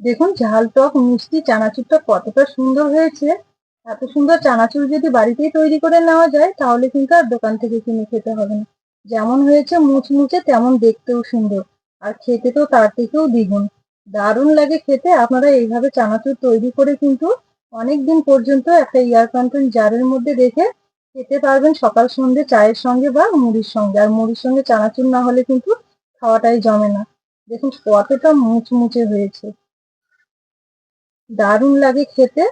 দেখুন, ঝাল টক মিষ্টি চানাচুরটা কতটা সুন্দর হয়েছে। এত সুন্দর চানাচুর যদি বাড়িতেই তৈরি করে নেওয়া যায়, তাহলে কিন্তু আর দোকান থেকে কিনে খেতে হবে না। যেমন হয়েছে মুচমুচে, তেমন দেখতেও সুন্দর। আর খেতে তো তার থেকেও দ্বিগুণ। দারুণ লাগে খেতে। আপনারা এইভাবে চানাচুর তৈরি করে কিন্তু অনেক দিন পর্যন্ত একটা এয়ার কন্টেন্ট জারের মধ্যে রেখে খেতে পারবেন সকাল সন্ধ্যে চায়ের সঙ্গে বা মুড়ির সঙ্গে। আর মুড়ির সঙ্গে চানাচুর না হলে কিন্তু খাওয়াটাই জমে না। দেখুন, কতটা মুচমুচে হয়েছে। দারুণ লাগে খেতে।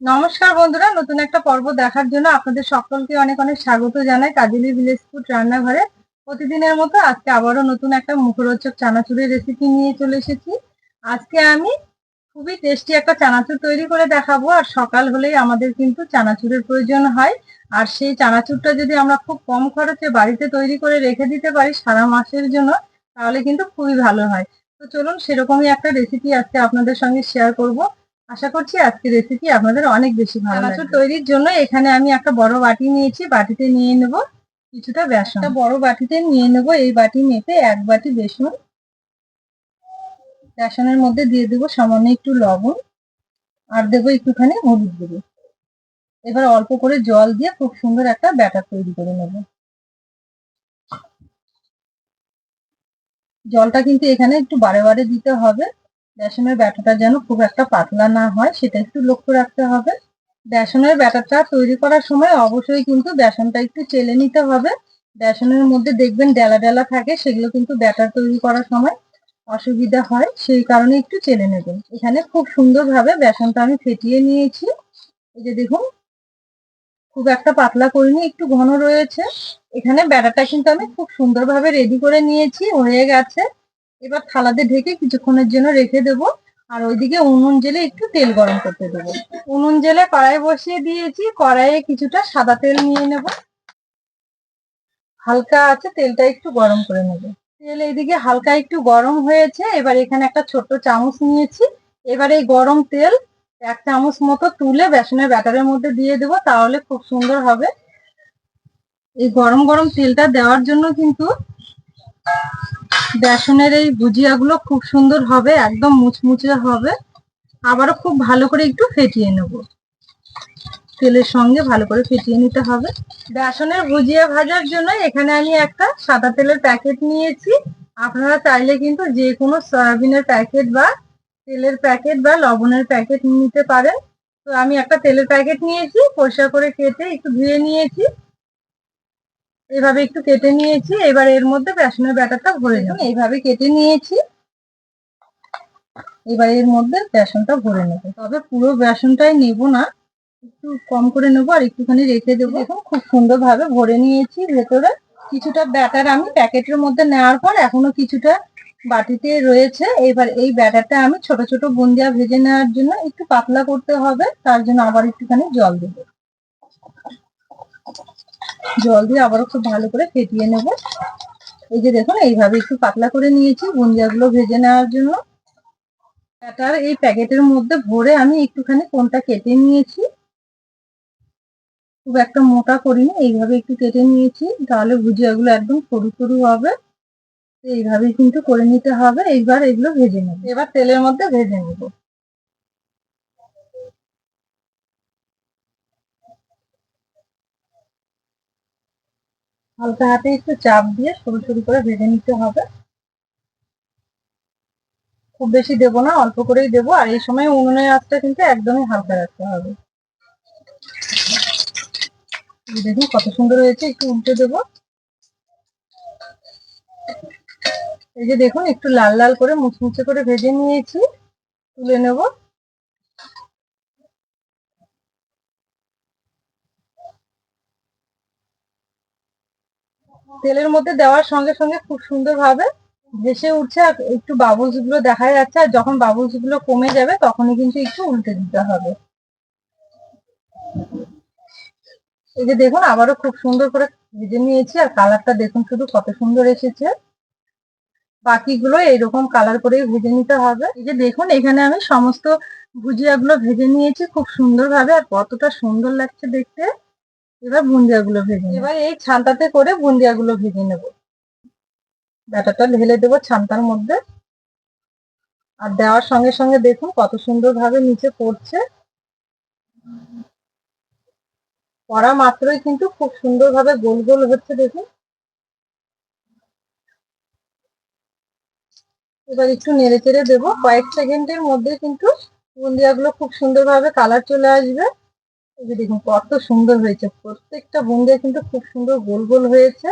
নমস্কার বন্ধুরা, নতুন একটা পর্ব দেখার জন্য আপনাদের সকলকে অনেক অনেক স্বাগত জানাই কাজলি ভিলেজ ফুড রান্নাঘরে। প্রতিদিনের মতো আজকে আবারও নতুন একটা মুখরোচক চানাচুরের রেসিপি নিয়ে চলে এসেছি। আজকে আমি খুবই টেস্টি একটা চানাচুর তৈরি করে দেখাবো আর সকাল হলেই আমাদের কিন্তু চানাচুরের প্রয়োজন হয়। আর সেই চানাচুরটা যদি আমরা খুব কম খরচে বাড়িতে তৈরি করে রেখে দিতে পারি সারা মাসের জন্য তাহলে কিন্তু খুবই ভালো হয়। তো চলুন সেরকমই একটা রেসিপি আজকে আপনাদের সঙ্গে শেয়ার করব। আশা করছি আজকে রেসিপি আপনাদের অনেক বেশি ভালো চানাচুর তৈরির জন্য এখানে আমি একটা বড় বাটি নিয়েছি বাটিতে নিয়ে নেব কিছুটা বেসন। বড় বাটিতে নিয়ে নেব এই বাটি মেপে এক বাটি বেসন। বেসনের মধ্যে দিয়ে দেবো সামান্য একটু লবণ। আর দেবো একটুখানি হলুদ দেবো এবার অল্প করে জল দিয়ে খুব সুন্দর একটা ব্যাটার তৈরি করে নেব। জলটা কিন্তু এখানে একটু বারে বারে দিতে হবে। বেসনের ব্যাটারটা যেন খুব একটা পাতলা না হয়, সেটা একটু লক্ষ্য রাখতে হবে। বেসনের ব্যাটারটা তৈরি করার সময় অবশ্যই কিন্তু বেসনটা একটু চেলে নিতে হবে। বেসনের মধ্যে দেখবেন ডেলা ডেলা থাকে, সেগুলো কিন্তু ব্যাটার তৈরি করার সময় অসুবিধা হয়, সেই কারণে একটু চেলে নেবেন। এখানে খুব সুন্দরভাবে বেসনটা আমি ফেটিয়ে নিয়েছি। এই যে দেখুন খুব একটা পাতলা করিনি, একটু ঘন রয়েছে। এখানে ব্যাটারটা কিন্তু আমি খুব সুন্দরভাবে রেডি করে নিয়েছি, হয়ে গেছে। এবার থালাতে ঢেকে কিছুক্ষণের জন্য রেখে দেবো। আর ওইদিকে উনুন জেলে একটু তেল গরম করতে দেবো। উনুন জেলে কড়াই বসিয়ে দিয়েছি, কড়াইয়ে কিছুটা সাদা তেল নিয়ে নেব। হালকা আছে, তেলটা একটু গরম করে নেব। তেল এইদিকে হালকা একটু গরম হয়েছে, এবার এখানে একটা ছোট্ট চামচ নিয়েছি। এবার এই গরম তেল এক চামচ মতো তুলে বেসনের ব্যাটারের মধ্যে দিয়ে দেবো, তাহলে খুব সুন্দর হবে। এই গরম গরম তেলটা দেওয়ার জন্য কিন্তু বেসনের এই ভুজিয়াগুলো খুব সুন্দর হবে, একদম মুচমুচে হবে। আবারও খুব ভালো করে একটু ফেটিয়ে নেব। তেলের সঙ্গে ভালো করে ফেটিয়ে নিতে হবে। বেসনের ভুজিয়া ভাজার জন্য এখানে আমি একটা সাদা তেলের প্যাকেট নিয়েছি। আপনারা চাইলে কিন্তু যে কোনো সয়াবিনের প্যাকেট বা তেলের প্যাকেট বা লবণের প্যাকেট নিতে পারেন। তো আমি একটা তেলের প্যাকেট নিয়েছি, পরিষ্কার করে কেটে একটু ধুয়ে নিয়েছি। এভাবে একটু কেটে নিয়েছি, এবার এর মধ্যে বেসনের ব্যাটারটা ভরে নেব এইভাবে কেটে নিয়েছি। এবার এর মধ্যে বেসনটা ভরে নেব। তবে পুরো বেসনটাই নেব না, একটু কম করে নেব আর একটুখানি রেখে দেবো। দেখুন, খুব সুন্দরভাবে ভরে নিয়েছি ভেতরে। কিছুটা ব্যাটার আমি প্যাকেটের মধ্যে নেওয়ার পর এখনও কিছুটা বাটিতে রয়েছে। এবার এই ব্যাটারটা আমি ছোট ছোট বুন্দিয়া ভেজে নেওয়ার জন্য একটু পাতলা করতে হবে। তার জন্য আবার একটুখানি জল দেব। জল দিয়ে আবারও খুব ভালো করে ফেটিয়ে নেব। এই যে দেখুন, এইভাবে একটু পাতলা করে নিয়েছি বুন্দিয়াগুলো ভেজে নেওয়ার জন্য। ব্যাটার এই প্যাকেটের মধ্যে ভরে আমি একটুখানি কোনটা কেটে নিয়েছি। খুব একটা মোটা করিনি, এইভাবে একটু কেটে নিয়েছি। তাহলে ভুজিয়াগুলো একদম সরু সরু হবে। এইভাবে কিন্তু করে নিতে হবে। এইবার এগুলো ভেজে নেব। এবার তেলের মধ্যে ভেজে নেব। হালকা হাতে একটু চাপ দিয়ে সরু সরু করে ভেজে নিতে হবে। খুব বেশি দেবো না, অল্প করেই দেবো। আর এই সময় উনুনের আঁচটা কিন্তু একদমই হালকা রাখতে হবে। দেখুন কত সুন্দর হয়েছে। একটু উল্টে দেবো। এই যে দেখুন, একটু লাল লাল করে মুচমুচে করে ভেজে নিয়েছি। তুলে নেব। তেলের মধ্যে দেওয়ার সঙ্গে সঙ্গে খুব সুন্দর ভাবে ভেসে উঠছে আর একটু বাবুলসগুলো দেখা যাচ্ছে। আর যখন বাবুলসগুলো কমে যাবে, তখনই কিন্তু একটু উল্টে দিতে হবে। এই যে দেখুন, আবারও খুব সুন্দর করে ভেজে নিয়েছি। আর কালারটা দেখুন, শুধু কত সুন্দর এসেছে। বাকিগুলো এইরকম কালার করেই ভেজে নিতে হবে। এই যে দেখুন, এখানে আমি সমস্ত ভুজিয়াগুলো ভেজে নিয়েছি খুব সুন্দরভাবে আর কতটা সুন্দর লাগছে দেখতে। এবার বুন্দিয়াগুলো ভেজে এবার এই ছান্তাতে করে বুন্দিয়াগুলো ভেজে নেব। ব্যাটারটা ঢেলে দেবো ছানটার মধ্যে। আর দেওয়ার সঙ্গে সঙ্গে দেখুন কত সুন্দর ভাবে নিচে পড়ছে। পড়া মাত্রই কিন্তু খুব সুন্দর ভাবে গোল গোল হচ্ছে দেখুন। এবার একটু নেড়ে চেড়ে দেবো। কয়েক সেকেন্ডের মধ্যে কিন্তু বুন্দিয়াগুলো খুব সুন্দরভাবে কালার চলে আসবে। এই যে দেখুন, কত সুন্দর হয়েছে। প্রত্যেকটা বুন্দিয়া কিন্তু খুব সুন্দর গোল গোল হয়েছে।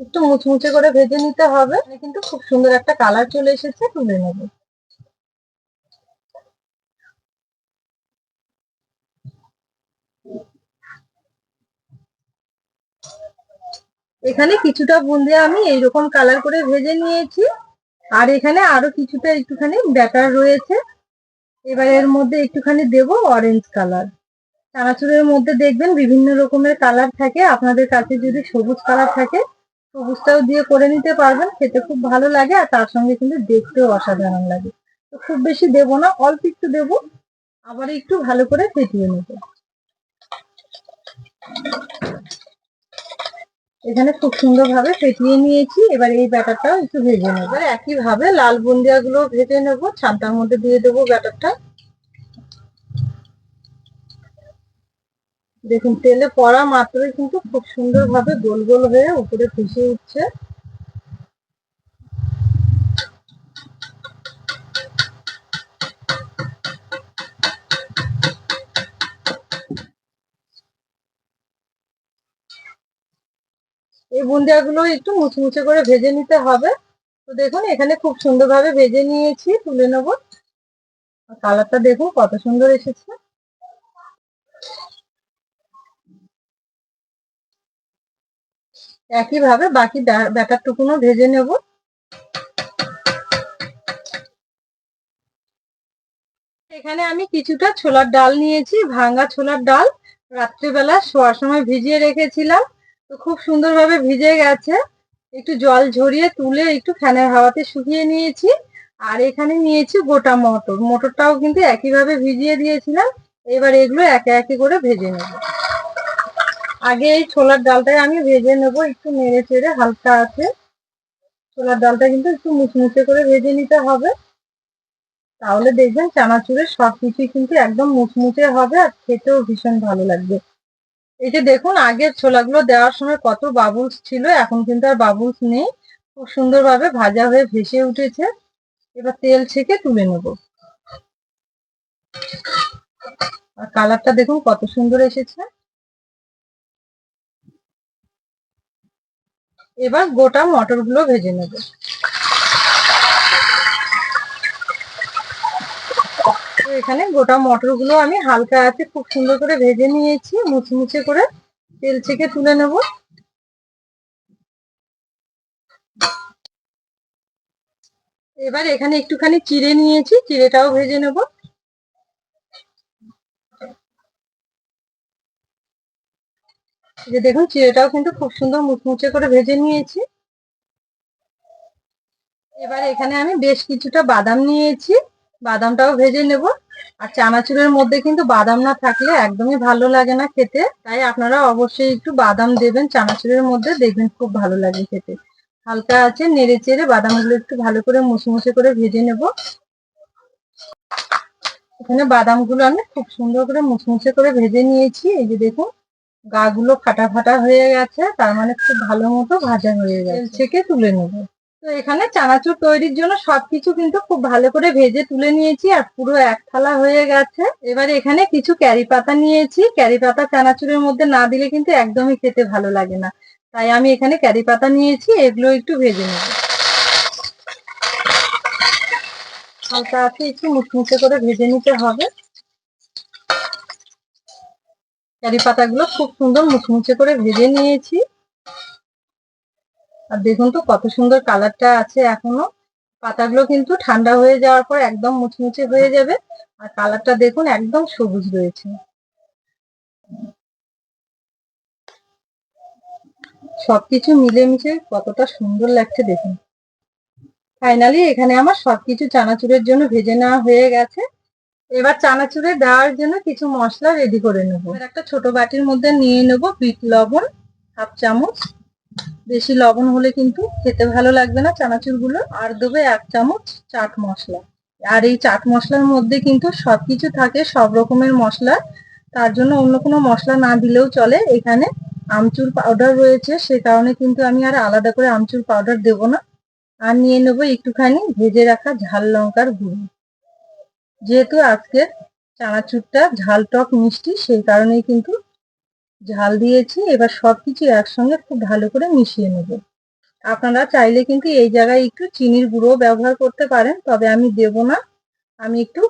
একটু মুচমুচে করে ভেজে নিতে হবে। কিন্তু খুব সুন্দর একটা কালার চলে এসেছে, তুলে নেব। এখানে কিছুটা বুন্দিয়া আমি এইরকম কালার করে ভেজে নিয়েছি। আর এখানে আরও কিছুটা একটুখানি ব্যাটার রয়েছে। এবার এর মধ্যে একটুখানি দেব অরেঞ্জ কালার চানাচুরের মধ্যে দেখবেন বিভিন্ন রকমের কালার থাকে। আপনাদের কাছে যদি সবুজ কালার থাকে, সবুজটাও দিয়ে করে নিতে পারবেন। খেতে খুব ভালো লাগে আর তার সঙ্গে কিন্তু দেখতেও অসাধারণ লাগে। তো খুব বেশি দেবো না, অল্প একটু দেবো। আবার একটু ভালো করে ফেটিয়ে নেব। এখানে খুব সুন্দর ভাবে ফেটিয়ে নিয়েছি। এবার এই ব্যাটারটা একটু ভেজে নেব। এবার একই ভাবে লাল বুন্দিয়া গুলো ভেজে নেব। ছানটার মধ্যে দিয়ে দেবো ব্যাটারটা। দেখুন, তেলে পড়া মাত্রই কিন্তু খুব সুন্দর ভাবে গোল গোল হয়ে উপরে ফেসে উঠছে। এই বুন্দিয়াগুলো একটু মুচমুচে করে ভেজে নিতে হবে। তো দেখুন, এখানে খুব সুন্দরভাবে ভেজে নিয়েছি, তুলে নেব। কালারটা দেখুন, কত সুন্দর এসেছে। একইভাবে বাকি ব্যাটার টুকুনো ভেজে নেব। এখানে আমি কিছুটা ছোলার ডাল নিয়েছি, ভাঙ্গা ছোলার ডাল। রাত্রিবেলা শোয়ার সময় ভিজিয়ে রেখেছিলাম। তো খুব সুন্দরভাবে ভিজে গেছে। একটু জল ঝরিয়ে তুলে একটু ফ্যানের হাওয়াতে শুকিয়ে নিয়েছি। আর এখানে নিয়েছি গোটা মটর। মটরটাও কিন্তু একইভাবে ভিজিয়ে দিয়েছিলাম। এবার এগুলো একে একে করে ভেজে নেব। আগে এই ছোলার ডালটাই আমি ভেজে নেব, একটু নেড়ে চেড়ে হালকা আছে। ছোলার ডালটা কিন্তু একটু মুচমুচে করে ভেজে নিতে হবে। তাহলে দেখবেন চানাচুরের সব কিছুই কিন্তু একদম মুচমুচে হবে আর খেতেও ভীষণ ভালো লাগবে। এই যে দেখুন, আগের ছোলাগুলো দেওয়ার সময় কত বাবুলস ছিল, এখন কিন্তু আর বাবুলস নেই। খুব সুন্দরভাবে ভাজা হয়ে ভেসে উঠেছে। এবার তেল ছেঁকে তুলে নেব। আর কালারটা দেখুন কত সুন্দর এসেছে। এবার গোটা মটরগুলো ভেজে নেব তো এখানে গোটা মটরগুলো আমি হালকা আছে, খুব সুন্দর করে ভেজে নিয়েছি, মুচমুচে করে তেল ছেঁকে তুলে নেব। এবার এখানে একটুখানি চিড়ে নিয়েছি, চিড়েটাও ভেজে নেব। যে দেখুন, চিড়েটাও কিন্তু খুব সুন্দর মুচমুচে করে ভেজে নিয়েছি। এবার এখানে আমি বেশ কিছুটা বাদাম নিয়েছি, বাদামটাও ভেজে নেব। আর চানাচুরের মধ্যে কিন্তু বাদাম না থাকলে একদমই ভালো লাগে না খেতে। তাই আপনারা অবশ্যই একটু বাদাম দেবেন, চানাচুরের মধ্যে দেখবেন খুব ভালো লাগে খেতে। হালকা আছে, নেড়ে চেড়ে বাদামগুলো একটু ভালো করে মুছে করে ভেজে নেব। এখানে বাদামগুলো আমি খুব সুন্দর করে মুছে করে ভেজে নিয়েছি। এই যে দেখুন গাগুলো ফাটা ফাটা হয়ে গেছে, তার মানে খুব ভালো মতো ভাজা হয়ে গেছে। ছেঁকে তুলে নেব। তো এখানে চানাচুর তৈরির জন্য সবকিছু কিন্তু খুব ভালো করে ভেজে তুলে নিয়েছি আর পুরো এক থালা হয়ে গেছে। এবার এখানে কিছু ক্যারি পাতা নিয়েছি। ক্যারি পাতা চানাচুরের মধ্যে না দিলে কিন্তু একদমই খেতে ভালো লাগে না। তাই আমি এখানে ক্যারি পাতা নিয়েছি, এগুলো একটু ভেজে নেব। হালকা আছে একটু মুচমুচে করে ভেজে নিতে হবে। ক্যারি পাতাগুলো খুব সুন্দর মুচমুচে করে ভেজে নিয়েছি। আর দেখুন তো কত সুন্দর কালারটা আছে এখনও। পাতাগুলো কিন্তু ঠান্ডা হয়ে যাওয়ার পর একদম মুচমুচে হয়ে যাবে। আর কালারটা দেখুন একদম সবুজ রয়েছে। সবকিছু মিলেমিশে কতটা সুন্দর লাগছে দেখুন। ফাইনালি এখানে আমার সবকিছু চানাচুরের জন্য ভেজে নেওয়া হয়ে গেছে। এবার চানাচুরে দেওয়ার জন্য কিছু মশলা রেডি করে নেব। একটা ছোট বাটির মধ্যে নিয়ে নেব বিট লবণ, হাফ চামচ। বেশি লবণ হলে কিন্তু খেতে ভালো লাগবে না চানাচুরগুলো। আর দেবে এক চামচ চাট মশলা। আর এই চাট মশলার মধ্যে কিন্তু সবকিছু থাকে, সব রকমের মশলা। তার জন্য অন্য কোনো মশলা না দিলেও চলে। এখানে আমচুর পাউডার রয়েছে, সে কারণে কিন্তু আমি আর আলাদা করে আমচুর পাউডার দেব না। আর নিয়ে নেব একটুখানি ভেজে রাখা ঝাল লঙ্কার গুঁড়ো। যেহেতু আজকের চানাচুরটা ঝাল টক মিষ্টি, সেই কারণেই কিন্তু ঝাল দিয়েছি, এবার সবকিছু একসঙ্গে খুব ভালো করে মিশিয়ে নেব। আপনারা চাইলে কিন্তু এই জায়গায় একটু চিনির গুঁড়ো ব্যবহার করতে পারেন, তবে আমি দেব না। আমি একটু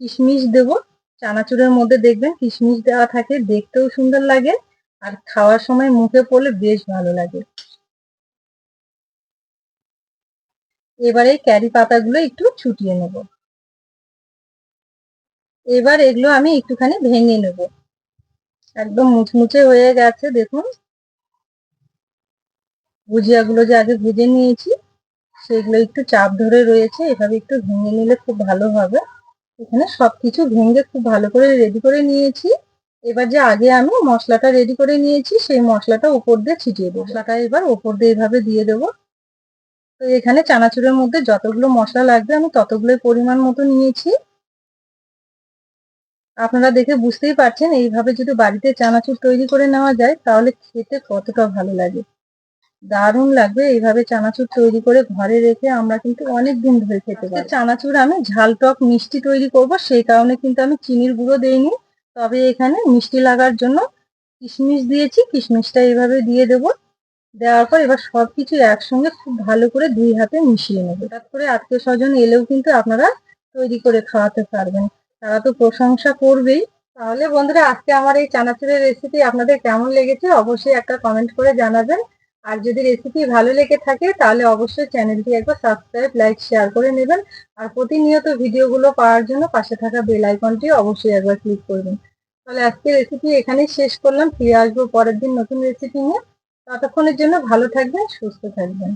কিশমিশ দেব। চানাচুরের মধ্যে দেখবেন কিশমিশ দেওয়া থাকে, দেখতেও সুন্দর লাগে আর খাওয়ার সময় মুখে পড়লে বেশ ভালো লাগে। এবার এই ক্যারি পাতাগুলো একটু ছুটিয়ে নেব। এবার এগুলো আমি একটুখানি ভেঙে নেব। একদম মুচমুচে হয়ে গেছে, দেখুন। ভুজিয়াগুলো যে আগে ভেজে নিয়েছি, সেগুলো একটু চাপ ধরে রয়েছে, এভাবে একটু ভেঙে নিলে খুব ভালো হবে। এখানে সবকিছু ভেঙে খুব ভালো করে রেডি করে নিয়েছি। এবার যে আগে আমি মশলাটা রেডি করে নিয়েছি, সেই মশলাটা উপর দিয়ে ছিটিয়ে দেবো। মশলাটা এবার ওপর দিয়ে এভাবে দিয়ে দেবো। তো এখানে চানাচুরের মধ্যে যতগুলো মশলা লাগবে, আমি ততগুলোই পরিমাণ মতো নিয়েছি। আপনারা দেখে বুঝতেই পারছেন এইভাবে যদি বাড়িতে চানাচুর তৈরি করে নেওয়া যায় তাহলে খেতে কতটা ভালো লাগে। দারুণ লাগবে এইভাবে চানাচুর তৈরি করে ঘরে রেখে আমরা কিন্তু অনেক দিন ধরে খেতে পারি। চানাচুর আমি ঝাল টক মিষ্টি তৈরি করব সেই কারণে কিন্তু আমি চিনির গুঁড়ো দেইনি। তবে এখানে মিষ্টি লাগার জন্য কিশমিশ দিয়েছি কিশমিশটা এইভাবে দিয়ে দেব। দেওয়ার পর এবার সবকিছু একসঙ্গে খুব ভালো করে দুই হাতে মিশিয়ে নেব। হঠাৎ করে আত্মীয় স্বজন এলেও কিন্তু আপনারা তৈরি করে খাওয়াতে পারবেন। তারা তো প্রশংসা করবেই। তাহলে বন্ধুরা, আজকে আমার এই চানাচুরের রেসিপি আপনাদের কেমন লেগেছে অবশ্যই একটা কমেন্ট করে জানাবেন। আর যদি রেসিপি ভালো লেগে থাকে, তাহলে অবশ্যই চ্যানেলটি একবার সাবস্ক্রাইব লাইক শেয়ার করে নেবেন। আর প্রতিনিয়ত ভিডিওগুলো পাওয়ার জন্য পাশে থাকা বেল আইকনটি অবশ্যই একবার ক্লিক করবেন। তাহলে আজকে রেসিপি এখানেই শেষ করলাম। ফিরে আসব পরের দিন নতুন রেসিপি নিয়ে। ততক্ষণের জন্য ভালো থাকবেন, সুস্থ থাকবেন।